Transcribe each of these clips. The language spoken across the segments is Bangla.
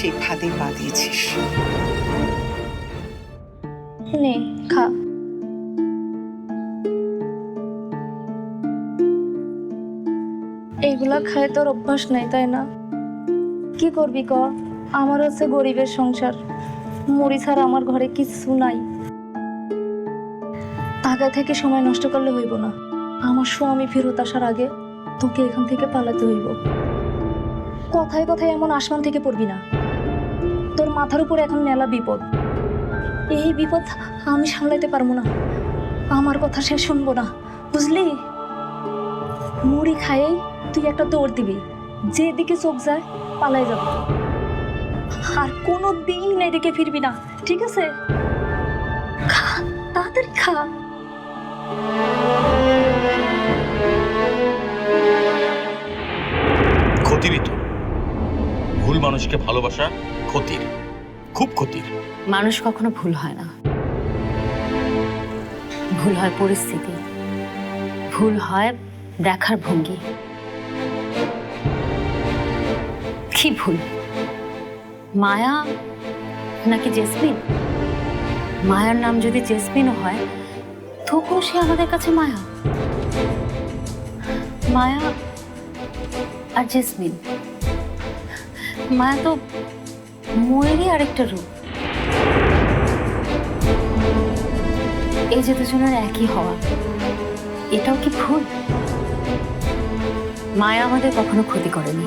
সেই ফাঁদে পা দিয়েছিস। নে, খা। এইগুলা খায় তোর অভ্যাস নাই, তাই না? কি করবি ক? আমার হচ্ছে গরিবের সংসার। মুড়ি ছাড়া আমার ঘরে কিছু নাই। টাকা থেকে সময় নষ্ট করলে হইব না। আমার স্বামী ফেরত আসার আগে তোকে এখান থেকে পালাতে হইব। কথায় কথায় এমন আসমান থেকে পড়বি না। তোর মাথার উপরে এখন মেলা বিপদ। এই বিপদ আমি সামলাইতে পারব না। আমার কথা সে শুনব না। বুঝলি? মুড়ি খাইয়েই তুই একটা দৌড় দিবি। যেদিকে চোখ যায়, পালাই যাব। আর কোনো দিন এদিকে ফিরবি না, ঠিক আছে? খা, তাড়াতাড়ি খা। ক্ষতিরই তো ভুল মানুষকে ভালোবাসা ক্ষতির, খুব ক্ষতির। মানুষ কখনো ভুল হয় না। ভুল হয় পরিস্থিতি, ভুল হয় দেখার ভঙ্গি। কি ভুল? মায়া নাকি জেসমিন? মায়ার নাম যদি জেসমিনও হয়, তবুও সে আমাদের কাছে মায়া। মায়া আর জেসমিন। মায়া তো ময়েরই আরেকটা রূপ। এই যে দুজনের একই হওয়া, এটাও কি ভুল? মায়া আমাদের কখনো ক্ষতি করেনি।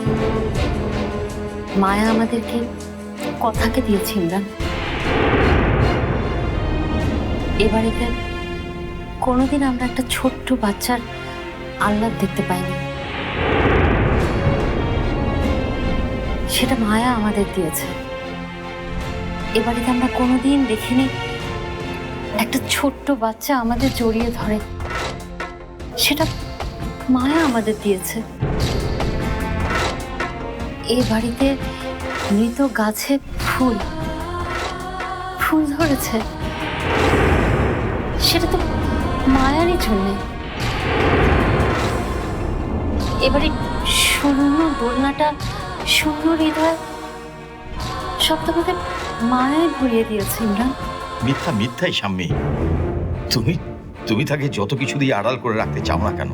মায়া আমাদেরকে কথাকে দিয়েছে ইমরান এবারেতে কোনোদিন আমরা একটা ছোট্ট বাচ্চার আহ্লাদ দেখতে পাইনি। সেটা মায়া আমাদের দিয়েছে। এবারেতে আমরা কোনোদিন দেখিনি। একটা ছোট্ট বাচ্চা আমাদের জড়িয়ে ধরে। সেটা মায়া আমাদের দিয়েছে। এ বাড়িতে মৃত গাছে ফুল। ফুল ধরেছে। সেটা তো মায়ারই জন্যে। এবারে শূন্য বন্যাটা, শূন্য হৃদয় সব তোমাকে মায়ায় ভরিয়ে দিয়েছে ইমরান। মিথ্যা মিথ্যাই সাম্যী। তুমি তুমি তাকে যত কিছু দিয়ে আড়াল করে রাখতে চাও না কেন?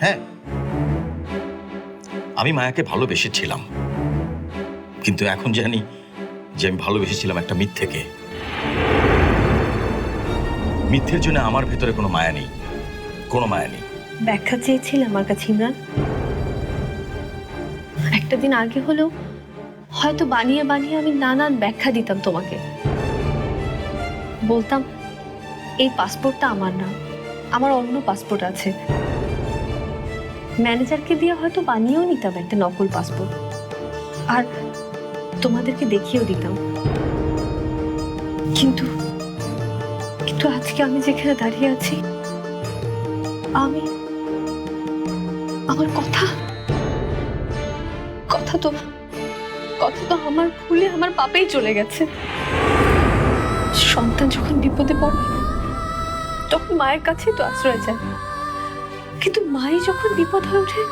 হ্যাঁ আমি মায়াকে ভালোবেসেছিলাম। কিন্তু এখন জানি যে আমি ভালোবেসেছিলাম একটা মিথ্যেকে। মিথ্যের জন্য আমার ভেতরে কোনো মায়া নেই কোনো মায়া নেই। ব্যাখ্যা চেয়েছিলে আমার কাছে ইমরান। একটা দিন আগে হলেও হয়তো বানিয়ে বানিয়ে আমি নানান ব্যাখ্যা দিতাম তোমাকে। বলতাম, এই পাসপোর্টটা আমার না, আমার অন্য পাসপোর্ট আছে। ম্যানেজারকে দিয়ে হয়তো বানিয়েও নিতাম একটা নকল পাসপোর্ট আর তোমাদেরকে দেখিয়েও দিতাম। কিন্তু কিন্তু আজকে আমি যেখানে দাঁড়িয়ে আছি, আমি, আমার কথা কথা তো কথা তো আমার ভুলে আমার পাপেই চলে গেছে। সন্তান যখন বিপদে পড়ে, তখন মায়ের কাছেই তো আশ্রয় যায় কিন্তু মাই যখন বিপদ হয়ে ওঠে